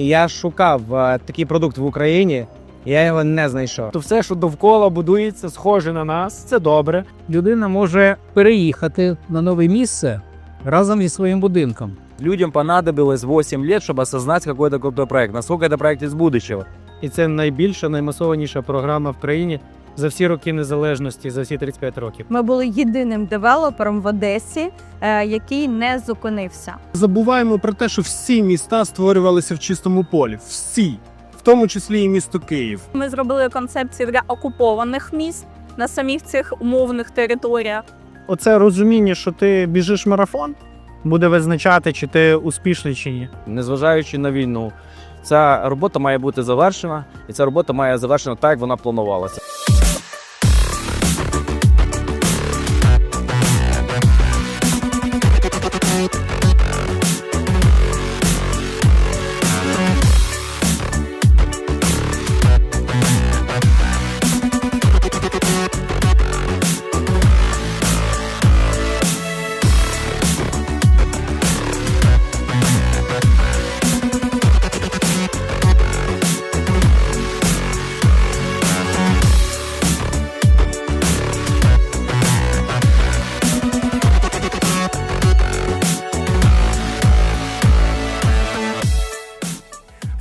І я шукав е, такий продукт в Україні, і я його не знайшов. То все, що довкола будується, схоже на нас, це добре. людина може переїхати на нове місце разом зі своїм будинком. Людям понадобилось 8 років, щоб осознати какой-то крутой проект. Насколько це проект із будущего. І це найбільша, наймасованіша програма в країні за всі роки незалежності, за всі 35 років. Ми були єдиним девелопером в Одесі, е, який не зупинився. Забуваємо про те, що всі міста створювалися в чистому полі. Всі, в тому числі і місто Київ. Ми зробили концепцію для окупованих міст на самих цих умовних територіях. Оце розуміння, що ти біжиш марафон, буде визначати, чи ти успішний чи ні. Незважаючи на війну, ця робота має бути завершена, і ця робота має завершена так, як вона планувалася.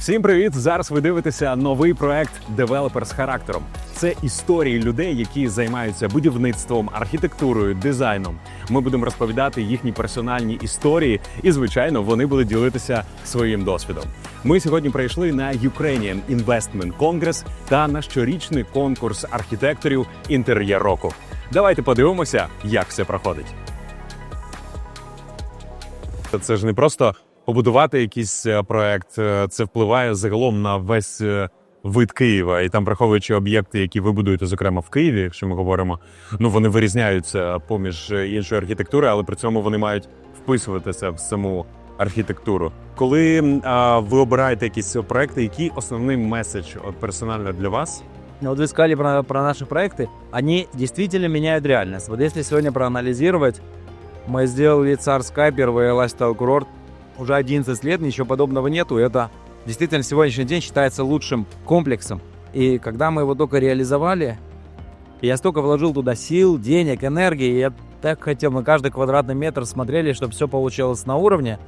Всім привіт! Зараз ви дивитеся новий проект Девелопер з характером. Це історії людей, які займаються будівництвом, архітектурою, дизайном. Ми будемо розповідати їхні персональні історії, і звичайно, вони будуть ділитися своїм досвідом. Ми сьогодні прийшли на Ukrainian Investment Congress та на щорічний конкурс архітекторів інтер'єр року. Давайте подивимося, як все проходить. Це ж не просто побудувати якийсь е, проект, е, це впливає загалом на весь е, вид Києва. І там, враховуючи об'єкти, які ви будуєте, зокрема в Києві, якщо ми говоримо, ну вони вирізняються поміж е, іншої архітектури, але при цьому вони мають вписуватися в саму архітектуру. Коли м, а, ви обираєте якісь проекти, який основний меседж от персонально для вас? Вот вы сказали про, про наши проекты. Они действительно меняют реальность. Вот если сегодня проанализировать, мы сделали Цар Sky, первый лайфстайл курорт. Уже 11 лет, ничего подобного нету. Это действительно сегодняшний день считается лучшим комплексом. И когда мы его только реализовали, я столько вложил туда сил, денег, энергии. Я так хотел, на каждый квадратный метр смотрели, чтобы все получилось на уровне.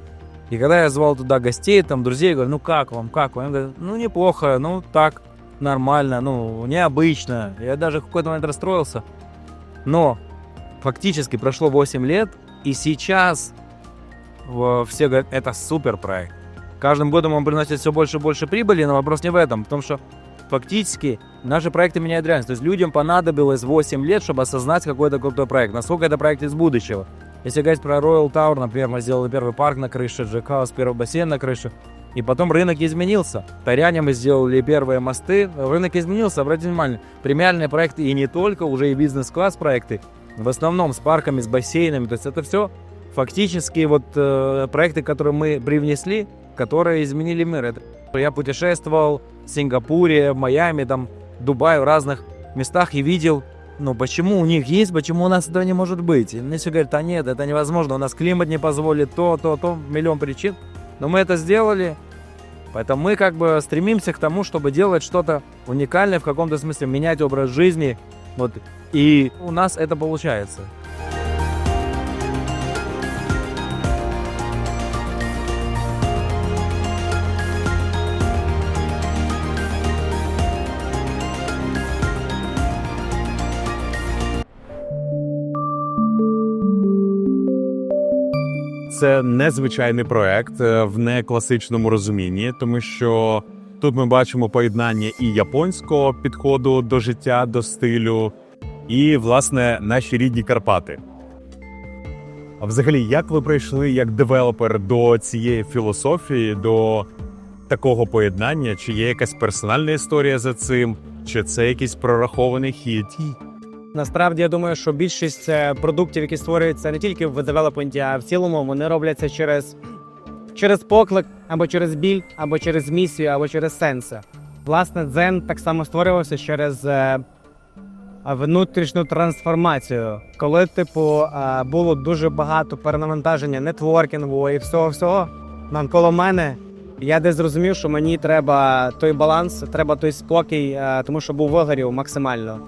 И когда я звал туда гостей, там, друзей, говорю, ну как вам, как вам? Они говорят, ну неплохо, ну так, нормально, ну необычно. Я даже в какой-то момент расстроился. Но фактически прошло 8 лет, и сейчас все говорят, это супер проект. Каждым годом он приносит все больше и больше прибыли, но вопрос не в этом, в том, что фактически наши проекты меняют реальность. То есть людям понадобилось 8 лет, чтобы осознать какой-то крутой проект. Насколько это проект из будущего. Если говорить про Royal Tower, например, мы сделали первый парк на крыше, Хаус, первый бассейн на крыше. И потом рынок изменился. Таряне мы сделали первые мосты. Рынок изменился, обратите внимание. Премиальные проекты и не только, уже и бизнес-класс проекты. В основном с парками, с бассейнами. То есть это все фактически вот э, проекты, которые мы привнесли, которые изменили мир. Это, я путешествовал в Сингапуре, в Майами, там, Дубае, в разных местах и видел, ну почему у них есть, почему у нас этого не может быть. И мне все говорят, а нет, это невозможно, у нас климат не позволит, то, то, то, миллион причин. Но мы это сделали, поэтому мы как бы стремимся к тому, чтобы делать что-то уникальное в каком-то смысле, менять образ жизни. Вот. И у нас это получается. Це незвичайний проект е, в некласичному розумінні, тому що тут ми бачимо поєднання і японського підходу до життя, до стилю, і, власне, наші рідні Карпати. А взагалі, як ви прийшли як девелопер до цієї філософії, до такого поєднання? Чи є якась персональна історія за цим, чи це якийсь прорахований хід? Насправді я думаю, що більшість е, продуктів, які створюються не тільки в девелопменті, а в цілому, вони робляться через, через поклик, або через біль, або через місію, або через сенси. Власне, дзен так само створювався через е, внутрішню трансформацію, коли, типу, е, було дуже багато перенавантаження нетворкінгу і всього всього навколо мене. я десь зрозумів, що мені треба той баланс, треба той спокій, тому що був вигорів максимально.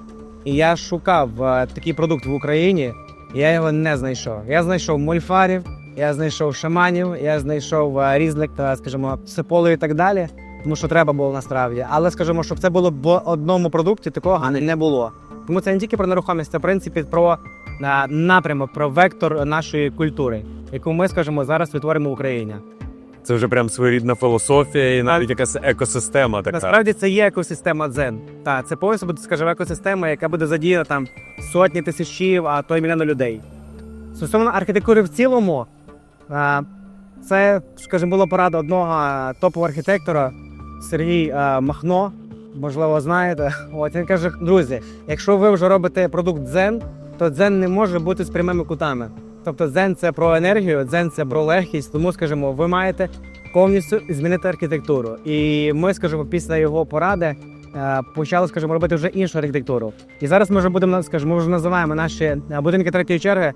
І я шукав е, такий продукт в Україні, і я його не знайшов. Я знайшов мольфарів, я знайшов шаманів, я знайшов е, різних, та, скажімо, сиполи і так далі, тому що треба було насправді. Але скажімо, щоб це було в одному продукті, такого не було. Тому це не тільки про нерухомість, це в принципі про е, напрямок, про вектор нашої культури, яку ми, скажімо, зараз відтворимо в Україні. Це вже прям своєрідна філософія і навіть якась екосистема така. Насправді це є екосистема дзен. Та це повністю буде, скажімо, екосистема, яка буде задіяна там сотні тисячів, а то й мільйони людей. Стосовно архітектури в цілому, це, скажімо, була порада одного топового архітектора Сергій Махно. Можливо, знаєте. От він каже: друзі, якщо ви вже робите продукт дзен, то дзен не може бути з прямими кутами. Тобто дзен це про енергію, дзен це про легкість. Тому, скажімо, ви маєте повністю змінити архітектуру. І ми, скажімо, після його поради е, почали, скажімо, робити вже іншу архітектуру. І зараз ми вже будемо, скажімо, ми вже називаємо наші е, будинки третьої черги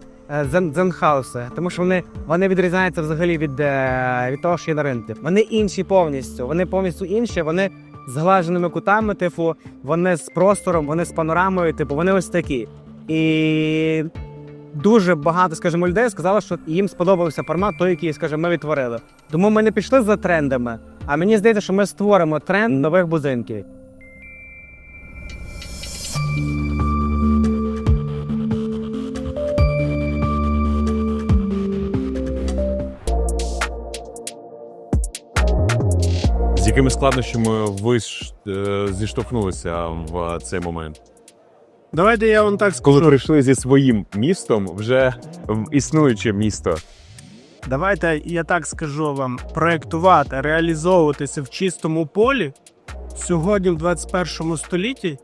дзен, дзенхауси, тому що вони, вони відрізняються взагалі від, е, від того, що є на ринку. Вони інші повністю. Вони повністю інші. Вони з глаженими кутами, типу, вони з простором, вони з панорамою, типу, вони ось такі. І дуже багато, скажімо, людей сказали, що їм сподобався формат той, який, скажімо, ми відтворили. Тому ми не пішли за трендами. А мені здається, що ми створимо тренд нових будинків. З якими складнощами ви е, зіштовхнулися в цей момент? Давайте я вам так Коли скажу. прийшли зі своїм містом вже в існуюче місто. Давайте я так скажу вам: проектувати, реалізовуватися в чистому полі сьогодні, в 21 столітті,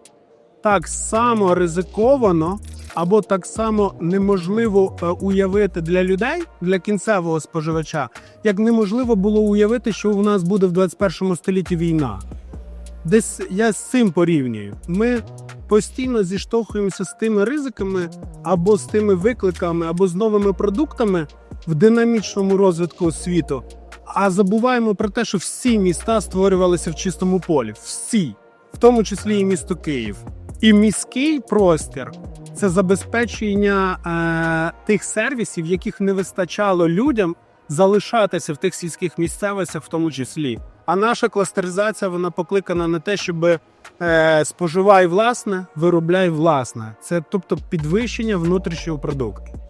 так само ризиковано або так само неможливо е, уявити для людей, для кінцевого споживача, як неможливо було уявити, що у нас буде в 21 столітті війна. Десь я з цим порівнюю. Ми постійно зіштовхуємося з тими ризиками або з тими викликами, або з новими продуктами в динамічному розвитку світу. А забуваємо про те, що всі міста створювалися в чистому полі. Всі, в тому числі і місто Київ. І міський простір це забезпечення е, тих сервісів, яких не вистачало людям залишатися в тих сільських місцевостях, в тому числі. А наша кластеризація вона покликана на те, щоб е, споживай власне, виробляй власне. Це тобто підвищення внутрішнього продукту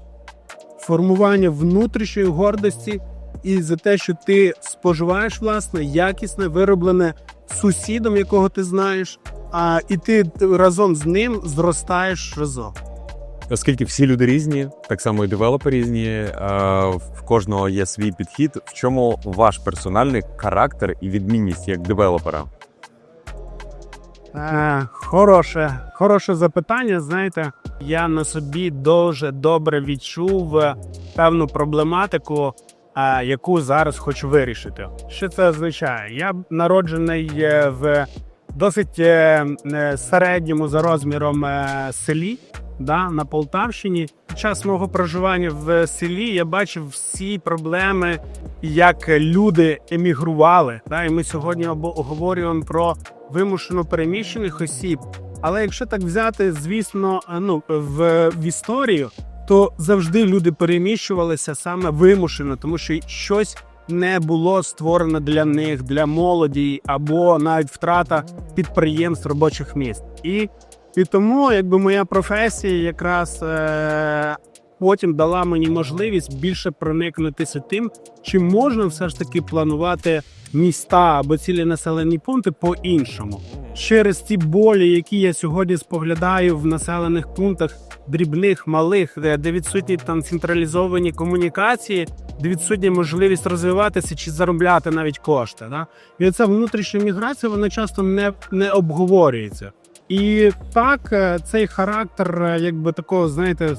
формування внутрішньої гордості і за те, що ти споживаєш власне якісне, вироблене сусідом, якого ти знаєш, а і ти разом з ним зростаєш разом. Оскільки всі люди різні, так само і девелопери різні, е, в кожного є свій підхід. В чому ваш персональний характер і відмінність як девелопера? Е, хороше, хороше запитання. Знаєте, я на собі дуже добре відчув е, певну проблематику, яку зараз хочу вирішити. Що це означає? Я народжений в досить середньому за розміром селі. Да, на Полтавщині під час мого проживання в селі я бачив всі проблеми, як люди емігрували. Да, і ми сьогодні обговорюємо про вимушено переміщених осіб. Але якщо так взяти, звісно, е, ну в, в історію, то завжди люди переміщувалися саме вимушено, тому що щось не було створено для них, для молоді, або навіть втрата підприємств робочих місць. І, і тому, якби моя професія якраз е- потім дала мені можливість більше проникнутися тим, чи можна все ж таки планувати міста або цілі населені пункти по-іншому. Через ті болі, які я сьогодні споглядаю в населених пунктах дрібних, малих, де, відсутні там централізовані комунікації, де відсутня можливість розвиватися чи заробляти навіть кошти. Да? І ця внутрішня міграція вона часто не, не обговорюється. І так, е, цей характер, е, якби такого, знаєте,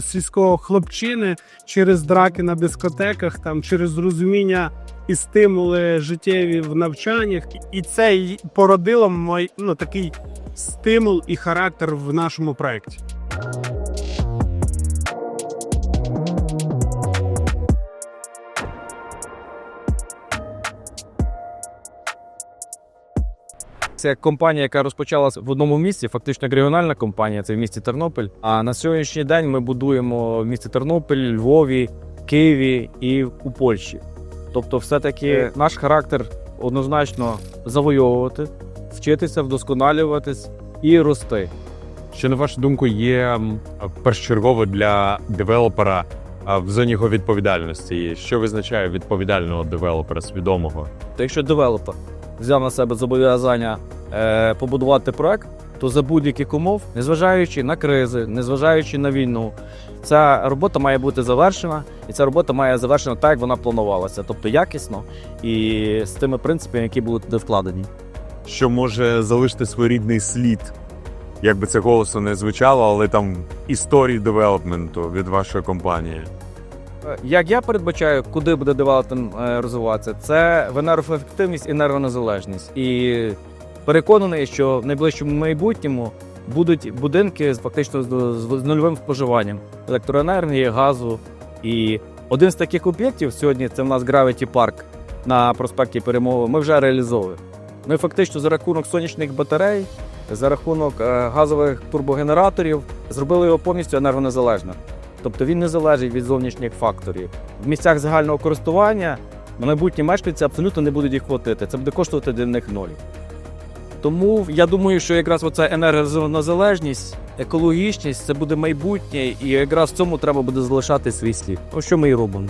сільського хлопчини через драки на дискотеках, там через розуміння і стимули життєві в навчаннях, і це породило мой ну такий стимул і характер в нашому проєкті. Це компанія, яка розпочалась в одному місці, фактично регіональна компанія, це в місті Тернопіль. А на сьогоднішній день ми будуємо в місті Тернопіль, Львові, Києві і у Польщі. Тобто, все-таки наш характер однозначно завойовувати, вчитися, вдосконалюватись і рости. Що на вашу думку є першочергово для девелопера в зоні його відповідальності? Що визначає відповідального девелопера свідомого? То якщо девелопер взяв на себе зобов'язання е, побудувати проект, то за будь-яких умов, незважаючи на кризи, незважаючи на війну, ця робота має бути завершена, і ця робота має завершена так, як вона планувалася, тобто якісно і з тими принципами, які були туди вкладені. Що може залишити своєрідний слід? Як би це голосно не звучало, але там історії девелопменту від вашої компанії. Е, Як я передбачаю, куди буде девелопмент е, розвиватися, це в енергоефективність і енергонезалежність. І переконаний, що в найближчому майбутньому будуть будинки з фактично з, нульовим споживанням електроенергії, газу. І один з таких об'єктів сьогодні це в нас Gravity Park на проспекті Перемови. Ми вже реалізовуємо. Ми фактично за рахунок сонячних батарей, за рахунок е, газових турбогенераторів зробили його повністю енергонезалежним. Тобто він не залежить від зовнішніх факторів. В місцях загального користування майбутні мешканці абсолютно не будуть їх платити. Це буде коштувати для них ноль. Тому я думаю, що якраз оця енергонезалежність, екологічність це буде майбутнє, і якраз в цьому треба буде залишати свій слід. Ось що ми і робимо.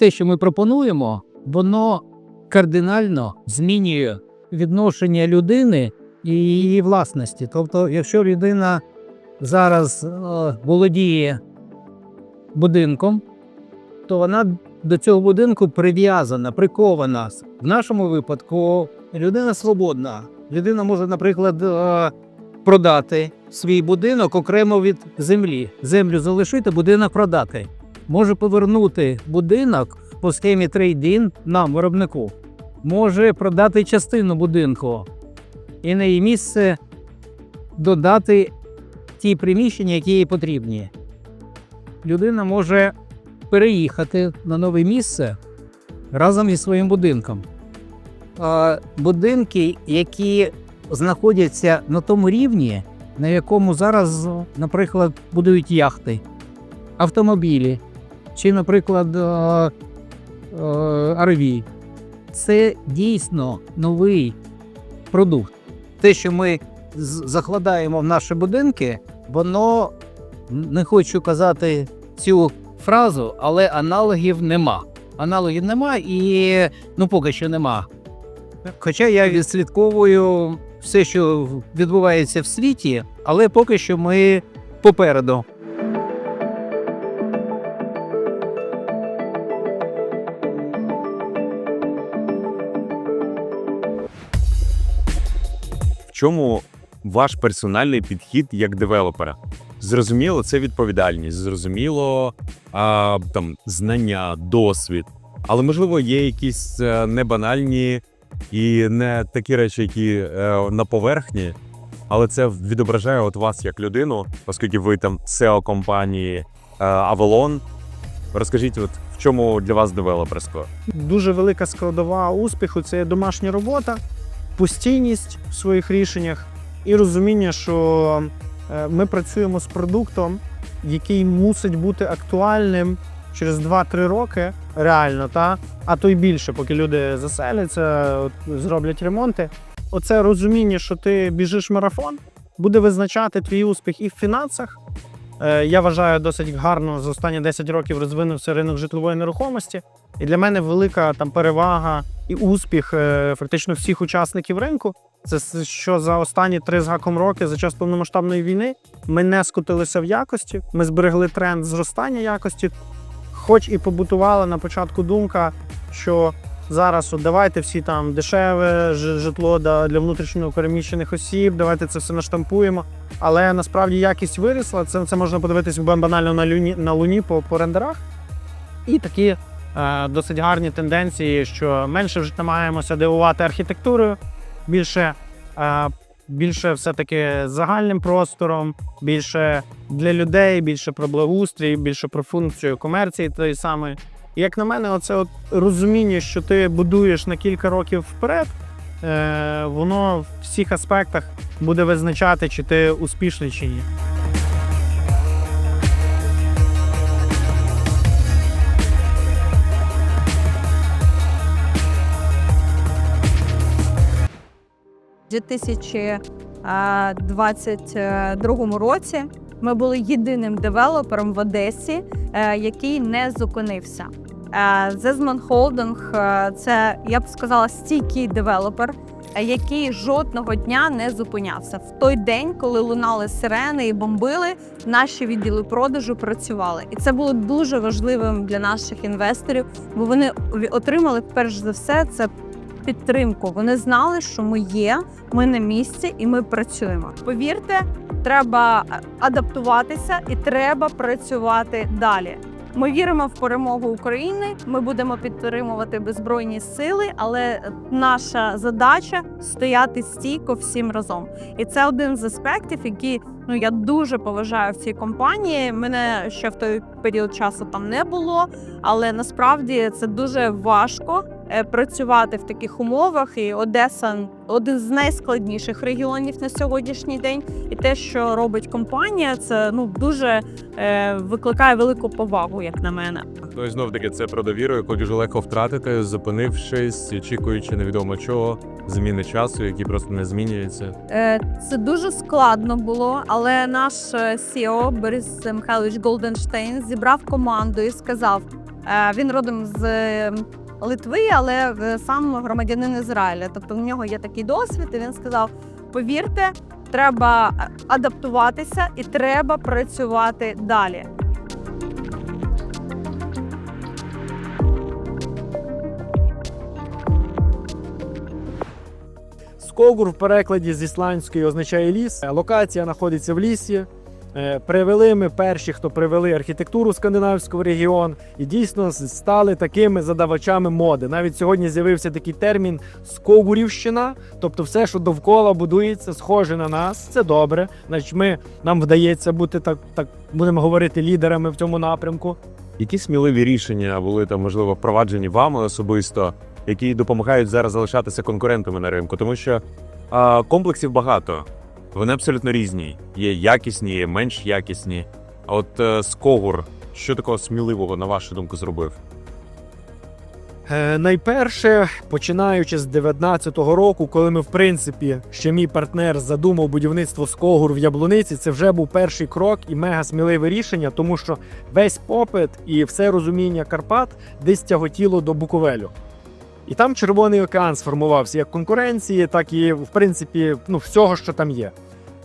те, що ми пропонуємо, воно кардинально змінює відношення людини і її власності. Тобто, якщо людина зараз е, володіє будинком, то вона до цього будинку прив'язана, прикована. В нашому випадку людина свободна. Людина може, наприклад, е, продати свій будинок окремо від землі. Землю залишити, будинок продати може повернути будинок по схемі трейдін нам, виробнику, може продати частину будинку і на її місце додати ті приміщення, які їй потрібні. Людина може переїхати на нове місце разом із своїм будинком. Будинки, які знаходяться на тому рівні, на якому зараз, наприклад, будують яхти, автомобілі чи, наприклад, е, RV. Це дійсно новий продукт. Те, що ми закладаємо в наші будинки, воно не хочу казати цю фразу, але аналогів нема. Аналогів нема і ну поки що нема. Хоча я відслідковую все, що відбувається в світі, але поки що ми попереду. Чому ваш персональний підхід як девелопера? Зрозуміло, це відповідальність, зрозуміло, а, там знання, досвід. Але можливо є якісь е, небанальні і не такі речі, які е, на поверхні, але це відображає от вас як людину, оскільки ви там SEO компанії е, Avalon. Розкажіть, от в чому для вас девелоперсько? Дуже велика складова успіху це домашня робота, постійність в своїх рішеннях і розуміння, що е, ми працюємо з продуктом, який мусить бути актуальним через 2-3 роки, реально, та? а то й більше, поки люди заселяться, зроблять ремонти. Оце розуміння, що ти біжиш марафон, буде визначати твій успіх і в фінансах. Е, Я вважаю, досить гарно за останні 10 років розвинувся ринок житлової нерухомості. І для мене велика там перевага і успіх е, фактично всіх учасників ринку. Це що за останні три з гаком роки, за час повномасштабної війни, ми не скотилися в якості. Ми зберегли тренд зростання якості. Хоч і побутувала на початку думка, що зараз от давайте всі там дешеве житло для внутрішньо переміщених осіб, давайте це все наштампуємо. Але насправді якість вирісла. Це, це можна подивитись банально на луні на луні по, по рендерах. І такі е, досить гарні тенденції, що менше вже намагаємося дивувати архітектурою, більше, е, більше все-таки загальним простором, більше для людей, більше про благоустрій, більше про функцію комерції тої самої. Як на мене, оце от розуміння, що ти будуєш на кілька років вперед, е, воно в всіх аспектах буде визначати, чи ти успішний чи ні. У 2022 році ми були єдиним девелопером в Одесі, е, який не зупинився. Зезман Холдинг е, це я б сказала стійкий девелопер, е, який жодного дня не зупинявся. В той день, коли лунали сирени і бомбили, наші відділи продажу працювали, і це було дуже важливим для наших інвесторів, бо вони отримали перш за все це підтримку. Вони знали, що ми є, ми на місці і ми працюємо. Повірте, треба е, адаптуватися і треба працювати далі. Ми віримо в перемогу України. Ми будемо підтримувати беззбройні сили, але наша задача стояти стійко всім разом. І це один з аспектів, які ну я дуже поважаю в цій компанії. Мене ще в той період часу там не було, але насправді це дуже важко працювати в таких умовах. І Одеса один з найскладніших регіонів на сьогоднішній день. І те, що робить компанія, це ну дуже е, викликає велику повагу, як на мене. Ну і знов таки це про довіру, яку дуже легко втратити, зупинившись, очікуючи невідомо чого, зміни часу, які просто не змінюються. Е, Це дуже складно було, але наш е, CEO Борис Михайлович Голденштейн зібрав команду і сказав: е, він родом з е, Литви, але е, сам громадянин Ізраїля. Тобто в нього є такий досвід. І він сказав: повірте, треба е, адаптуватися і треба працювати далі. Скогур в перекладі з ісландської означає ліс. Е, Локація знаходиться в лісі. Е, Привели ми перші, хто привели архітектуру скандинавського регіон, і дійсно стали такими задавачами моди. Навіть сьогодні з'явився такий термін скогурівщина, тобто все, що довкола будується, схоже на нас. Це добре. Значить, ми нам вдається бути так, так будемо говорити, лідерами в цьому напрямку. Які сміливі рішення були там, можливо, впроваджені вами особисто, які допомагають зараз залишатися конкурентами на ринку? Тому що а, комплексів багато, вони абсолютно різні. Є якісні, є менш якісні. А от е, Скогур, що такого сміливого, на вашу думку, зробив? Е, найперше, починаючи з 19-го року, коли ми, в принципі, ще мій партнер задумав будівництво Скогур в Яблуниці, це вже був перший крок і мега сміливе рішення, тому що весь попит і все розуміння Карпат десь тяготіло до Буковелю. І там Червоний океан сформувався як конкуренції, так і, в принципі, ну, всього, що там є.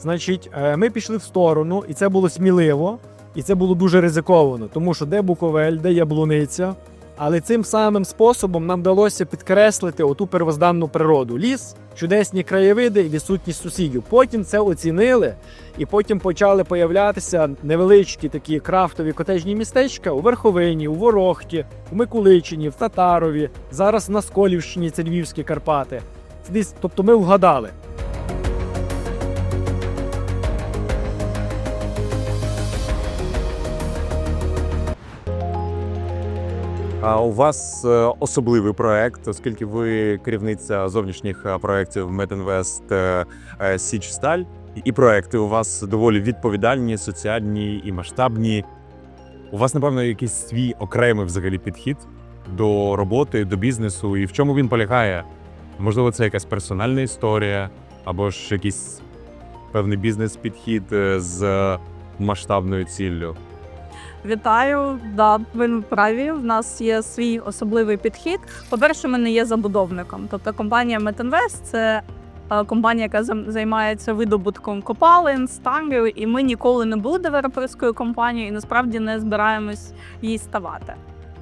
Значить, е, ми пішли в сторону, і це було сміливо, і це було дуже ризиковано, тому що де Буковель, де Яблуниця. Але цим самим способом нам вдалося підкреслити оту первозданну природу: ліс, чудесні краєвиди і відсутність сусідів. Потім це оцінили, і потім почали появлятися невеличкі такі крафтові котежні містечка у Верховині, у Ворохті, у Микуличині, в Татарові. Зараз на Сколівщині це Львівські Карпати. Десь, тобто ми вгадали. У вас е, особливий проект, оскільки ви керівниця зовнішніх е, проєктів Метінвест е, е, Січ Сталь, і проекти у вас доволі відповідальні, соціальні і масштабні. У вас, напевно, якийсь свій окремий взагалі підхід до роботи, до бізнесу, і в чому він полягає? Можливо, це якась персональна історія, або ж якийсь певний бізнес-підхід з масштабною ціллю. Вітаю, да, ви праві. В нас є свій особливий підхід. По-перше, ми не є забудовником. Тобто компанія Метинвест це е, компанія, яка займається видобутком копалин, стангів, і ми ніколи не були девелоперською компанією і насправді не збираємось їй ставати.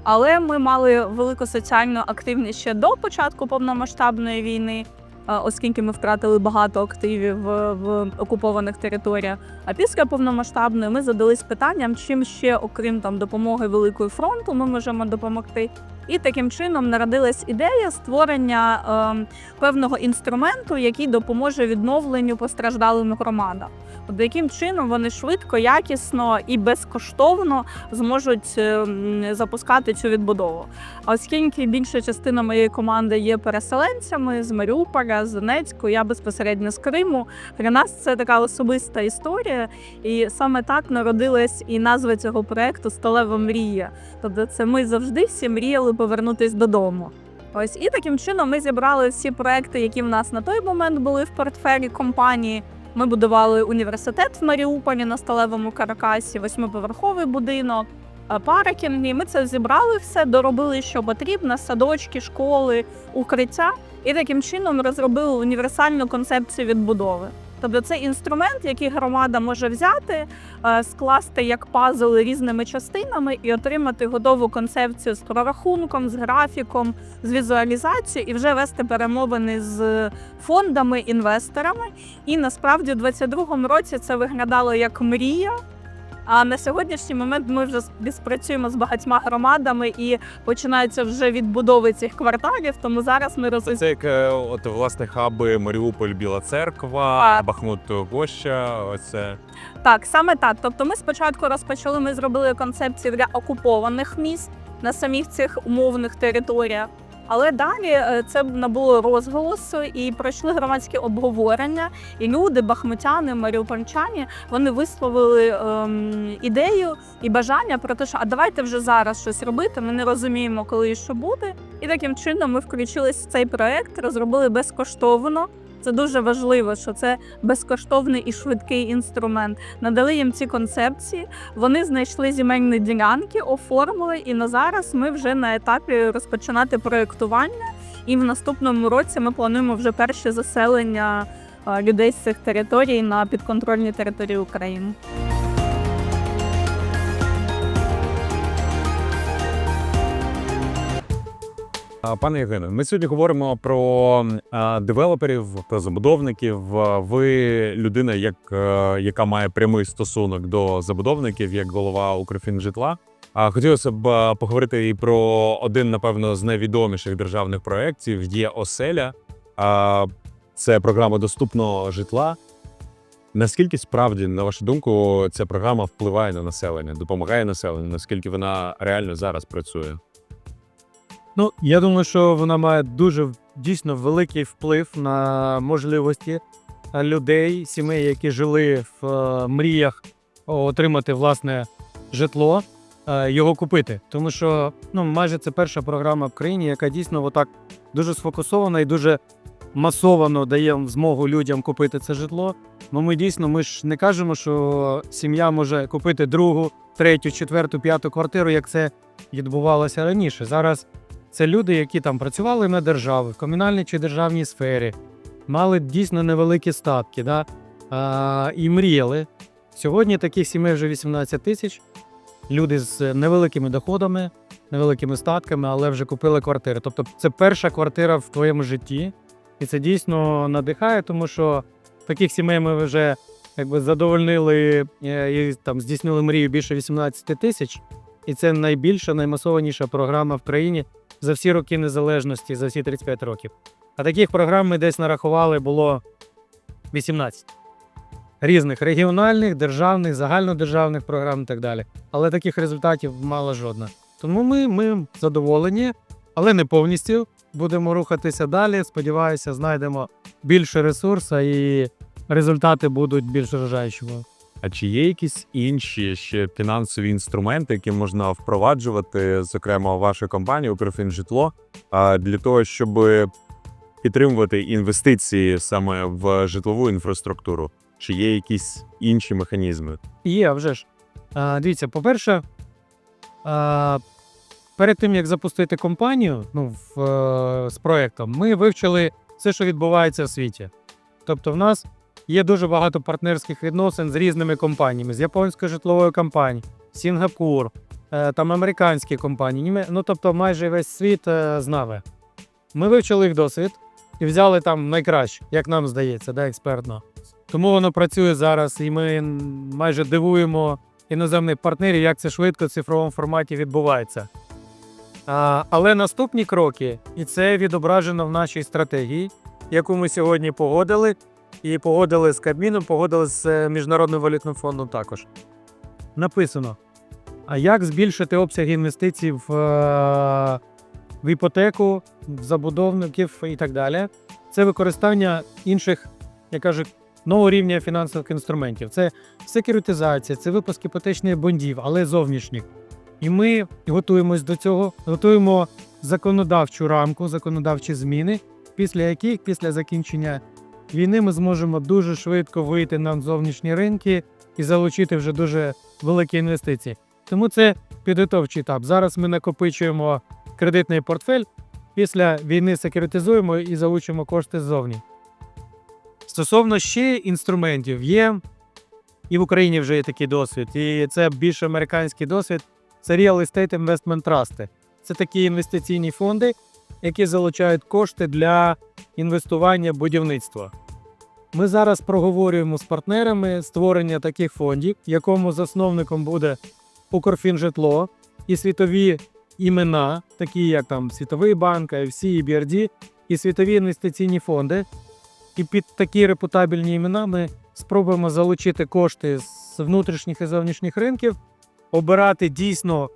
Але ми мали велику соціальну активність ще до початку повномасштабної війни, оскільки ми втратили багато активів в, в окупованих територіях. А після повномасштабної ми задались питанням, чим ще, окрім там допомоги великої фронту, ми можемо допомогти. І таким чином народилась ідея створення ем, певного інструменту, який допоможе відновленню постраждалим громадам. От яким чином вони швидко, якісно і безкоштовно зможуть ем, запускати цю відбудову. А Оскільки більша частина моєї команди є переселенцями з Маріуполя, з Донецьку, я безпосередньо з Криму. Для нас це така особиста історія, і саме так народилась і назва цього проекту Сталева мрія. Тобто, це ми завжди всі мріяли повернутись додому. Ось і таким чином ми зібрали всі проекти, які в нас на той момент були в портфелі компанії. Ми будували університет в Маріуполі на сталевому каркасі, восьмиповерховий будинок, е, паркінги. Ми це зібрали все, доробили, що потрібно: садочки, школи, укриття, і таким чином розробили універсальну концепцію відбудови. Тобто це інструмент, який громада може взяти, е, скласти як пазл різними частинами і отримати готову концепцію з прорахунком, з графіком, з візуалізацією і вже вести перемовини з фондами, інвесторами. І насправді у 2022 році це виглядало як мрія. А на сьогоднішній момент ми вже співпрацюємо з багатьма громадами і починаються вже відбудови цих кварталів. Тому зараз ми роз... Це як е, от власне хаби Маріуполь, Біла Церква, Так. Бахмут Гоща. Оце Так, саме так. Тобто, ми спочатку розпочали, ми зробили концепцію для окупованих міст на самих цих умовних територіях. Але далі е, це набуло розголосу і пройшли громадські обговорення. І люди, бахмутяни, маріупольчані, вони висловили ем, ідею і бажання про те, що а давайте вже зараз щось робити. Ми не розуміємо, коли і що буде. І таким чином ми включились в цей проект, розробили безкоштовно. Це дуже важливо, що це безкоштовний і швидкий інструмент. Надали їм ці концепції. Вони знайшли земельні ділянки, оформили, і на зараз ми вже на етапі розпочинати проєктування. І в наступному році ми плануємо вже перше заселення людей з цих територій на підконтрольні території України. Пане Євгене, ми сьогодні говоримо про девелоперів та забудовників. Ви людина, як, е, яка має прямий стосунок до забудовників, як голова Укрфінжитла. А хотілося б поговорити і про один, напевно, з найвідоміших державних проєктів є оселя. Це програма доступного житла. Наскільки справді, на вашу думку, ця програма впливає на населення, допомагає населенню? Наскільки вона реально зараз працює? Ну, я думаю, що вона має дуже дійсно великий вплив на можливості е, людей, сімей, які жили в е, мріях отримати власне житло, е, його купити. Тому що ну, майже це перша програма в країні, яка дійсно отак дуже сфокусована і дуже масовано дає змогу людям купити це житло. Ну ми дійсно ми ж не кажемо, що сім'я може купити другу, третю, четверту, п'яту квартиру, як це відбувалося раніше. Зараз це люди, які там працювали на державі, в комунальній чи державній сфері, мали дійсно невеликі статки, да? а, і мріяли. Сьогодні таких сімей вже 18 тисяч. Люди з невеликими доходами, невеликими статками, але вже купили квартири. Тобто це перша квартира в твоєму житті. І це дійсно надихає, тому що таких сімей ми вже якби задовольнили е, і там здійснили мрію більше 18 тисяч. І це найбільша, наймасованіша програма в країні за всі роки незалежності, за всі 35 років. А таких програм ми десь нарахували було 18. Різних регіональних, державних, загальнодержавних програм і так далі. Але таких результатів мало жодна. Тому ми, ми задоволені, але не повністю. Будемо рухатися далі. Сподіваюся, знайдемо більше ресурсу і результати будуть більш вражаючими. А чи є якісь інші ще фінансові інструменти, які можна впроваджувати, зокрема вашу компанію «Укрфінжитло», для того, щоб підтримувати інвестиції саме в житлову інфраструктуру? Чи є якісь інші механізми? Є, а вже ж. А, дивіться, по-перше, а, перед тим як запустити компанію ну, в, е, з проєктом, ми вивчили все, що відбувається в світі. Тобто, в нас є дуже багато партнерських відносин з різними компаніями, з японською житловою компанією, Сінгапур, е, там американські компанії. Ну, тобто, майже весь світ е, з нами. Ми вивчили їх досвід і взяли там найкраще, як нам здається, да, експертно. Тому воно працює зараз, і ми майже дивуємо іноземних партнерів, як це швидко в цифровому форматі відбувається. А, але наступні кроки, і це відображено в нашій стратегії, яку ми сьогодні погодили, і погодили з Кабміном, погодили з е, Міжнародним валютним фондом також. Написано: а як збільшити обсяг інвестицій в, е, в іпотеку, в забудовників і так далі. Це використання інших, я кажу, нового рівня фінансових інструментів. Це секюритизація, це випуск іпотечних бондів, але зовнішніх. І ми готуємось до цього, готуємо законодавчу рамку, законодавчі зміни, після яких, після закінчення війни, ми зможемо дуже швидко вийти на зовнішні ринки і залучити вже дуже великі інвестиції. Тому це підготовчий етап. Зараз ми накопичуємо кредитний портфель. Після війни секюритизуємо і залучимо кошти ззовні. Стосовно ще інструментів, є і в Україні вже є такий досвід, і це більш американський досвід. Це Real Estate Investment Trust. Це такі інвестиційні фонди, які залучають кошти для інвестування в будівництво. Ми зараз проговорюємо з партнерами створення таких фондів, якому засновником буде Укрфінжитло і світові імена, такі як там Світовий банк, IFC, EBRD, і світові інвестиційні фонди. І під такі репутабельні імена ми спробуємо залучити кошти з внутрішніх і зовнішніх ринків, обирати дійсно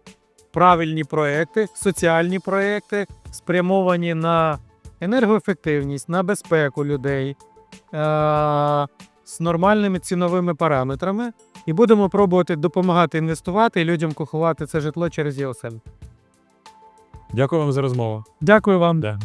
правильні проекти, соціальні проекти, спрямовані на енергоефективність, на безпеку людей з нормальними ціновими параметрами. І будемо пробувати допомагати інвестувати і людям купувати це житло через ЄОСЕМ. Дякую вам за розмову. Дякую вам. Да.